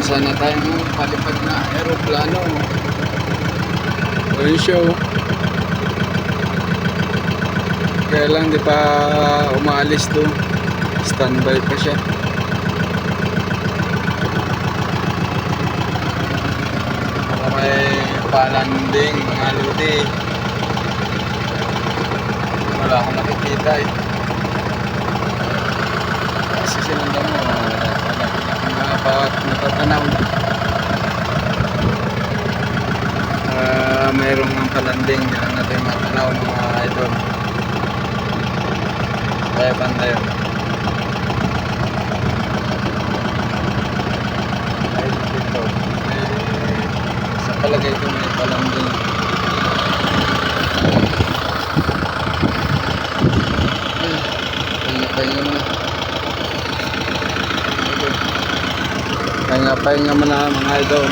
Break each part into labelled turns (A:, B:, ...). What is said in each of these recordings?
A: Meron sana tayong palipad na aeroplano. Ayun siya oh. Kaya lang di pa umaalis to. Standby pa siya. Baka may palanding mga ludi. Wala akong nakikita eh. Kasi sinundan mga bawat natatanaw. Ah, mayroong palanding. Hindi lang natin matanaw mga idol. Kaya dito. May, sa palagay ko may palanding. Pahinga, pahinga. Pahinga, pahinga muna mga idol.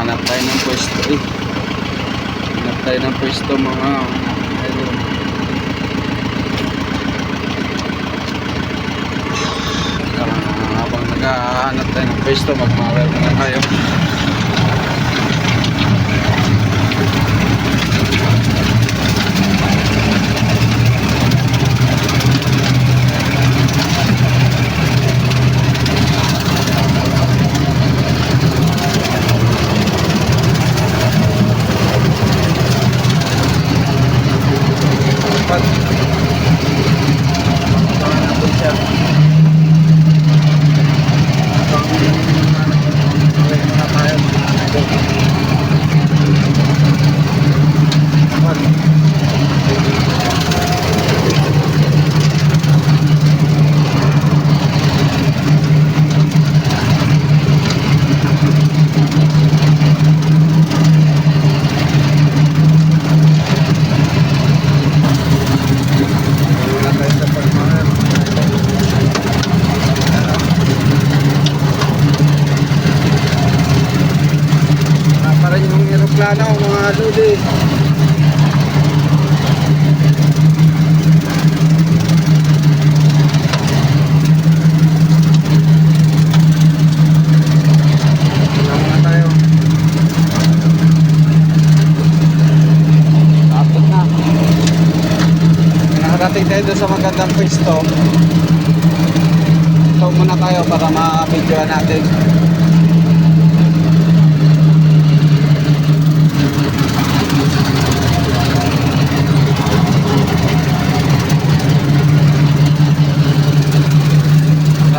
A: Hanap tayo ng pwesto eh. Hanap tayo ng pwesto mga idol. Habang naghahanap tayo ng pwesto, magmawal muna tayo. Dapat. Abangan natin siya. Habang uwi muna tayo, mga idol. Dapat. Wala tayo sa pagmahal. Wala pa rin yung Tapos na. Nakarating tayo sa magandang pwesto. Ito muna tayo para ma-videoan natin.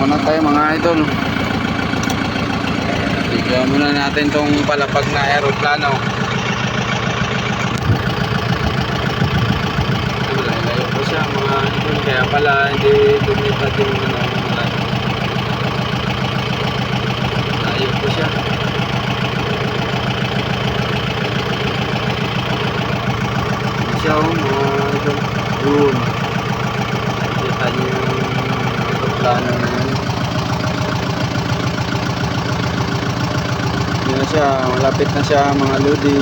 A: muna tayo mga idol. Bigyan muna natin tong palapag na aeroplano. Layo po siya mga idol. Kaya pala hindi lumipad yung ano. malayo. Layo po siya. siya oh, mga idol. Yun. Kita niyo yung aeroplano na yun. Yun na siya, malapit na siya mga lodi.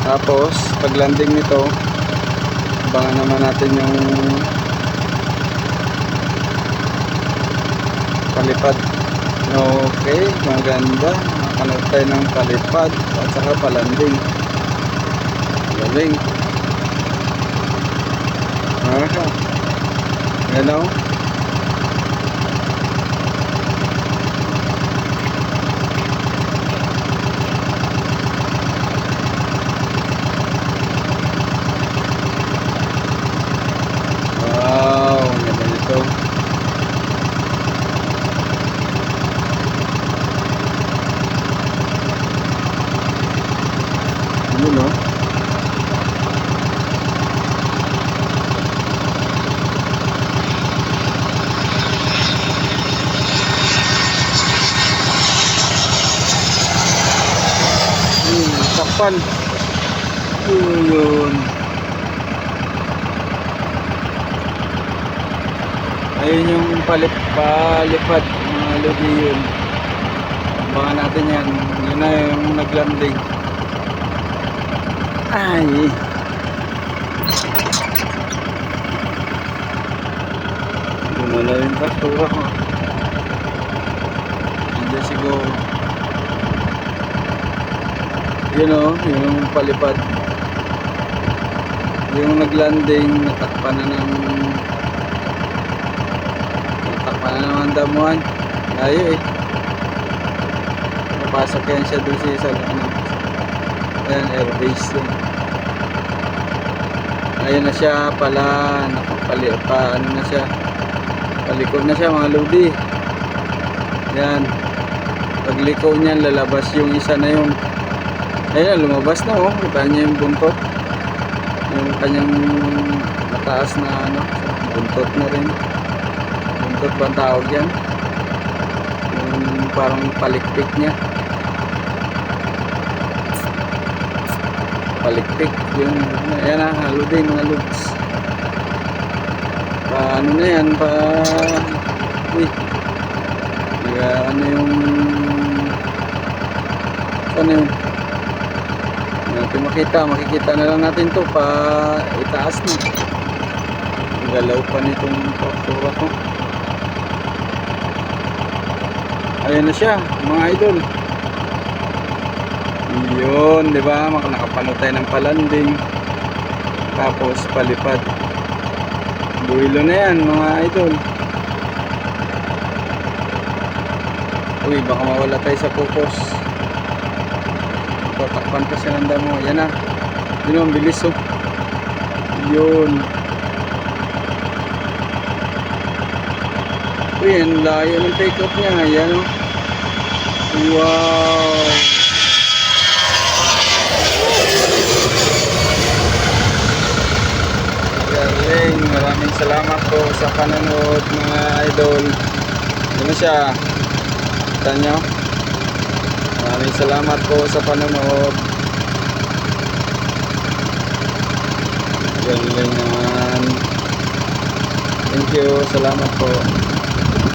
A: Tapos, pag landing nito, abangan naman natin yung palipad. Okay, maganda. Nakanood tayo ng palipad at saka palanding. Galing. Ah. Yan o. Wow, ang ganda nito. Yun o. Hmm, takpan. Yun yun. Ayun yung palip, palipad mga lodi yun. Abangan natin yan. Yun na yung naglanding. Ay. Gumala yung kastura ko. Hindi siguro. Yun o, yung palipad. Yung naglanding, natakpan na ng natakpan na naman damuhan. Layo eh. Napasok yan siya doon sa isa. Ano, Ayan, airbase yun. Ayun na siya pala, nakapali, pa, ano na siya, palikod na siya mga lodi. Yan. Pagliko niyan, lalabas yung isa na yung, ayun, lumabas na oh, kita niya yung buntot. Yung kanyang mataas na ano, buntot na rin. Buntot ba tawag yan? Yung parang palikpik niya. Palikpik yun ayan na halo din mga lods pa ano na yan pa uy Naga, ano yung ano yun? Natin makita makikita na lang natin to pa itaas na. Ang galaw pa nitong traktura ko ayan na siya mga idol yun, di ba? Mak- Nakapano tayo ng palanding. Tapos palipad. Buwilo na yan, mga idol. Uy, baka mawala tayo sa focus. Tatakpan pa siya ng damo. Yan na. Yun ang bilis oh. Yun. Uy, ang layo ng take off niya. Yan oh. Wow. Galing, maraming salamat po sa panonood mga idol. Ano siya? Kita nyo? Maraming salamat po sa panonood. Galing naman. Thank you, salamat po.